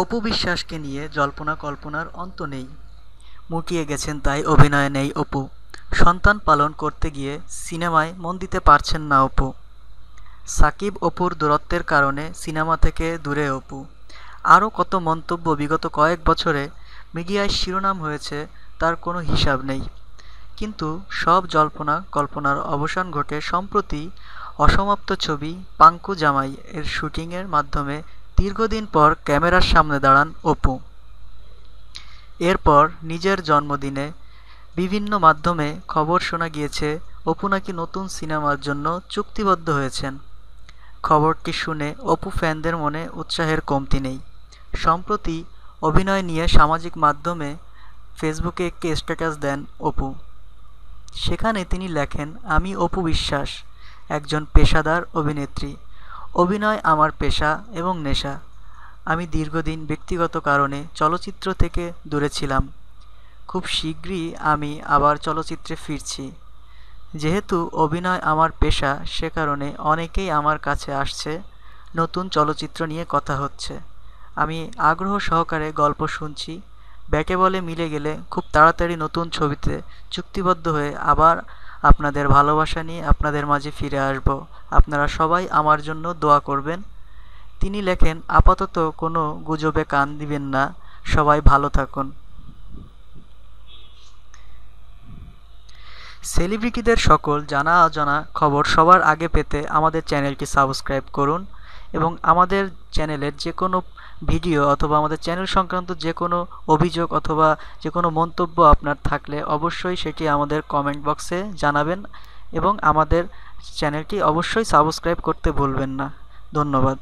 অপু বিশ্বাসকে নিয়ে জল্পনা কল্পনার অন্ত নেই। মুটিয়ে গেছেন তাই অভিনয়ে নেই অপু। সন্তান পালন করতে গিয়ে সিনেমায় মন দিতে পারছেন না অপু। সাকিব অপুর দূরত্বের কারণে সিনেমা থেকে দূরে অপু। আরও কত মন্তব্য বিগত কয়েক বছরে মিডিয়ায় শিরোনাম হয়েছে তার কোনো হিসাব নেই। কিন্তু সব জল্পনা কল্পনার অবসান ঘটে সম্প্রতি অসমাপ্ত ছবি পাঙ্কু জামাই এর শুটিংয়ের মাধ্যমে দীর্ঘদিন পর ক্যামেরার সামনে দাঁড়ান অপু। এরপর নিজের জন্মদিনে বিভিন্ন মাধ্যমে খবর শোনা গিয়েছে, অপু নাকি নতুন সিনেমার জন্য চুক্তিবদ্ধ হয়েছেন। খবরটি শুনে অপু ফ্যানদের মনে উৎসাহের কমতি নেই। সম্প্রতি অভিনয় নিয়ে সামাজিক মাধ্যমে ফেসবুকে একটি স্ট্যাটাস দেন অপু। সেখানে তিনি লেখেন, আমি অপু বিশ্বাস, একজন পেশাদার অভিনেত্রী। অভিনয় আমার পেশা এবং নেশা। আমি দীর্ঘদিন ব্যক্তিগত কারণে চলচ্চিত্র থেকে দূরে ছিলাম। খুব শীঘ্রই আমি আবার চলচ্চিত্রে ফিরছি। যেহেতু অভিনয় আমার পেশা, সে কারণে অনেকেই আমার কাছে আসছে, নতুন চলচ্চিত্র নিয়ে কথা হচ্ছে। আমি আগ্রহ সহকারে গল্প শুনছি, ব্যাকে বলে মিলে গেলে খুব তাড়াতাড়ি নতুন ছবিতে চুক্তিবদ্ধ হয়ে আবার আপনাদের ভালোবাসা নিয়ে আপনাদের মাঝে ফিরে আসব। আপনারা সবাই আমার জন্য দোয়া করবেন। তিনি লেখেন, আপাতত কোনো গুজবে কান দিবেন না, সবাই ভালো থাকুন। সেলিব্রিটিদের সকল জানা অজানা খবর সবার আগে পেতে আমাদের চ্যানেলটি সাবস্ক্রাইব করুন এবং আমাদের চ্যানেলের যে কোনো ভিডিও অথবা আমাদের চ্যানেল সংক্রান্ত যে কোনো অভিযোগ অথবা যে কোনো মন্তব্য আপনার থাকলে অবশ্যই সেটি আমাদের কমেন্ট বক্সে জানাবেন। এবং আমাদের চ্যানেলটি অবশ্যই সাবস্ক্রাইব করতে ভুলবেন না। ধন্যবাদ।